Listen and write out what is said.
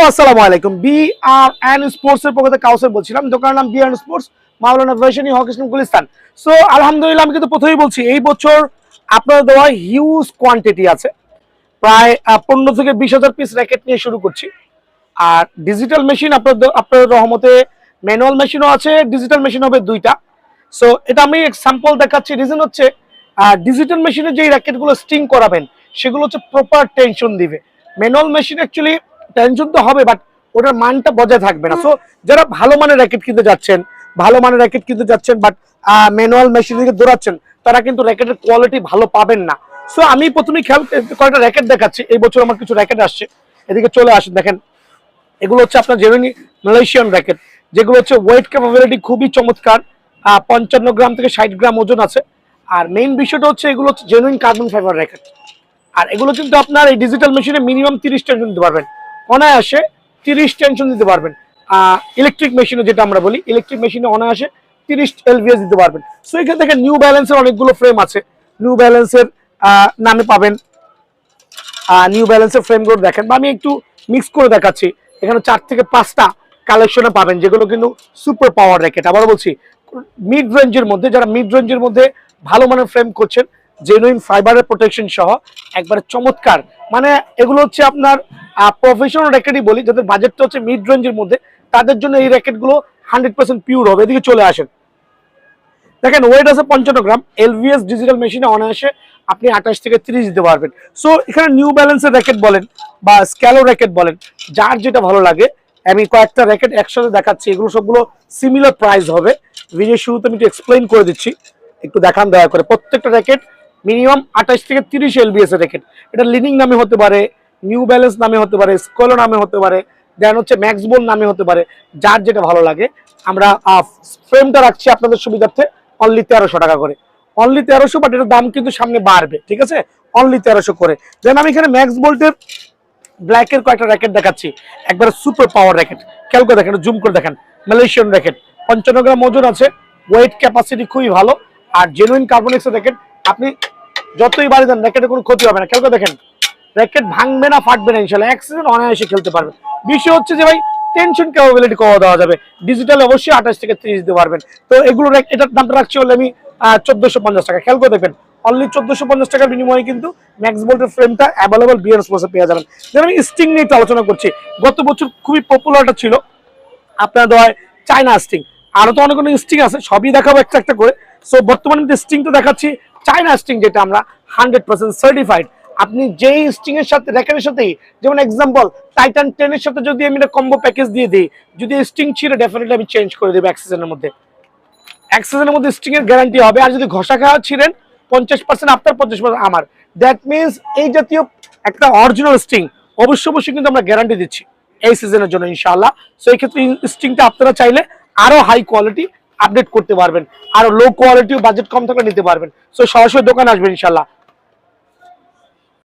Hello, আসসালামু আলাইকুম। B আর N sports এর পক্ষ বলছিলাম। দোকানের নাম B R sports Maulana Bhashani হক ইসলাম গুলিস্তান। সো আলহামদুলিল্লাহ, আমি কিন্তু প্রথমেই বলছি, এই বছর আপনাদের দেওয়া হিউজ কোয়ান্টিটি আছে। প্রায় পনেরো থেকে বিশ হাজার পিস র্যাকেট নিয়ে শুরু করছি। আর ডিজিটাল মেশিন আপনাদের আপনাদের রহমতে ম্যানুয়াল মেশিনও আছে ডিজিটাল মেশিন হবে দুইটা। সো এটা আমি স্যাম্পল দেখাচ্ছি। রিজন হচ্ছে ডিজিটাল মেশিনে যেই র্যাকেটগুলো স্টিং করাবেন, সেগুলো হচ্ছে প্রপার টেনশন দিবে। ম্যানুয়াল মেশিন অ্যাকচুয়ালি টেনশন তো হবে বাট ওটার মানটা বজায় থাকবে না। সো যারা ভালো মানের র্যাকেট কিনতে যাচ্ছেন ভালো মানের র্যাকেট কিনতে যাচ্ছেন বাট ম্যানুয়াল মেশিন থেকে দৌড়াচ্ছেন তারা কিন্তু র্যাকেটের কোয়ালিটি ভালো পাবেন না। সো আমি প্রথমেই খেয়াল কয়েকটা র্যাকেট দেখাচ্ছি। এই বছর আমার কিছু র্যাকেট আসছে। এদিকে চলে আসেন দেখেন। এগুলো হচ্ছে আপনার জেনুইন মালয়েশিয়ান র্যাকেট যেগুলো হচ্ছে ওয়েট ক্যাপাবিলিটি খুবই চমৎকার। আহ, পঞ্চান্ন গ্রাম থেকে ষাট গ্রাম ওজন আছে। আর মেইন বিষয়টা হচ্ছে এগুলো হচ্ছে জেনুইন কার্বন ফাইবার র্যাকেট আর এগুলো কিন্তু আপনার এই ডিজিটাল মেশিনে মিনিমাম তিরিশ টেনশন দিতে পারবেন। অনায়াসে তিরিশ টেনশন দিতে পারবেন। ইলেকট্রিক মেশিনে যেটা আমরা বলি ইলেকট্রিক মেশিনে অনায়াসে তিরিশ এলভিএস দিতে পারবেন। সো এখানে দেখেন নিউ ব্যালেন্সের অনেকগুলো ফ্রেম আছে। নিউ ব্যালেন্সের নামে পাবেন। নিউ ব্যালেন্সের ফ্রেমগুলো দেখেন। বা আমি একটু মিক্স করে দেখাচ্ছি। এখানে চার থেকে পাঁচটা কালেকশনে পাবেন, যেগুলো কিন্তু সুপার পাওয়ার র্যাকেট আবার বলছি মিড রেঞ্জের মধ্যে, যারা মিড রেঞ্জের মধ্যে ভালো মানের ফ্রেম করছেন জেনুইন ফাইবারের প্রোটেকশন সহ একবারে চমৎকার। মানে এগুলো হচ্ছে আপনার প্রফেশনাল র্যাকেটই বলি, যাদের বাজেটটা হচ্ছে মিড রেঞ্জের মধ্যে, তাদের জন্য এই র্যাকেটগুলো হান্ড্রেড পার্সেন্ট পিওর হবে। এদিকে চলে আসেন। দেখেন ওয়েট আছে পঞ্চান্ন গ্রাম এলভিএস ডিজিটাল মেশিনে অনায়াসে আপনি আঠাশ থেকে তিরিশ দিতে পারবেন। সো এখানে নিউ ব্যালেন্সের র্যাকেট বলেন বা স্ক্যালো র্যাকেট বলেন, যার যেটা ভালো লাগে, আমি কয়েকটা র্যাকেট একসাথে দেখাচ্ছি, এগুলো সবগুলো সিমিলার প্রাইস হবে। ভিডিও শুরুতে আমি একটু এক্সপ্লেন করে দিচ্ছি, একটু দেখান, দয়া করে। প্রত্যেকটা র্যাকেট মিনিমাম আঠাশ থেকে তিরিশ এলবিএস এর র্যাকেট এটা লিনিং নামে হতে পারে নিউ ব্যালেন্স নামে হতে পারে স্কলো নামে হতে পারে দেন হচ্ছে ম্যাক্সবোল নামে হতে পারে, যার যেটা ভালো লাগে। আমরা ফ্রেমটা রাখছি আপনাদের সুবিধার্থে অনলি তেরোশো টাকা করে। অনলি তেরোশো বাট এটার দাম কিন্তু সামনে বাড়বে, ঠিক আছে? অনলি তেরোশো করে। দেন আমি এখানে ম্যাক্স বোল্টের ব্ল্যাকের কয়েকটা র্যাকেট দেখাচ্ছি। একবার সুপার পাওয়ার র্যাকেট খেয়াল করে দেখেন জুম করে দেখেন। মালয়েশিয়ান র্যাকেট পঞ্চান্ন গ্রাম ওজন আছে। ওয়েট ক্যাপাসিটি খুবই ভালো। আর জেনুইন কার্বনিক্সের র্যাকেট আপনি যতই বাড়ি দেন র্যাকেটের কোনো ক্ষতি হবে না। খেয়াল করে দেখেন। র্যাকেট ভাঙবে না, ফাটবে না ইনশাল্লাহ এক সিজন অনায়াসে খেলতে পারবে বিষয় হচ্ছে যে ভাই টেনশন ক্যাপাবিলিটি কমা দেওয়া যাবে। ডিজিটাল অবশ্যই আঠাশ থেকে ত্রিশ দিতে পারবেন। তো এগুলো এটার দামটা রাখছি হলে আমি চোদ্দশো পঞ্চাশ টাকা। খেয়াল করে দেখবেন অনলি চোদ্দশো পঞ্চাশ টাকার বিনিময়ে কিন্তু ম্যাক্স বোল্টের ফ্রেমটা অ্যাভেলেবল বিয়ার স্পোর্টসে পেয়ে যাবেন। যেমন আমি স্টিং নিয়ে একটু আলোচনা করছি। গত বছর খুবই পপুলারটা ছিল আপনার দেওয়ায় চায়না স্টিং আরও তো অনেক অনেক স্টিং আছে, সবই দেখাবো একটা একটা করে। সো বর্তমানে যে তো দেখাচ্ছি চায়না স্টিং যেটা আমরা হান্ড্রেড পার্সেন্ট সার্টিফাইড আপনি যেই স্টিং এর সাথে র্যাকেটের সাথেই, যেমন এক্সাম্পল টাইটান টেনের সাথে যদি আমি একটা কম্বো প্যাকেজ দিয়ে দিই, যদি স্টিং ছিল ডেফিনেটলি আমি চেঞ্জ করে দেবো এক সিজনের মধ্যে। এক সিজনের মধ্যে স্টিং এর গ্যারান্টি হবে, আর যদি ঘষা খাওয়া ছিলেন, পঞ্চাশ পার্সেন্ট আপনার পঞ্চাশ পার্সেন্ট আমার। দ্যাট মিনস এই জাতীয় একটা অরিজিনাল স্টিং অবশ্য অবশ্যই কিন্তু আমরা গ্যারান্টি দিচ্ছি এই সিজনের জন্য, ইনশাআল্লাহ। সো এই ক্ষেত্রে স্টিংটা আপনারা চাইলে আরও হাই কোয়ালিটি আপডেট করতে পারবেন, আরও লো কোয়ালিটি বাজেট কম থাকলে নিতে পারবেন। সো সরাসরি দোকানে আসবেন, ইনশাআল্লাহ।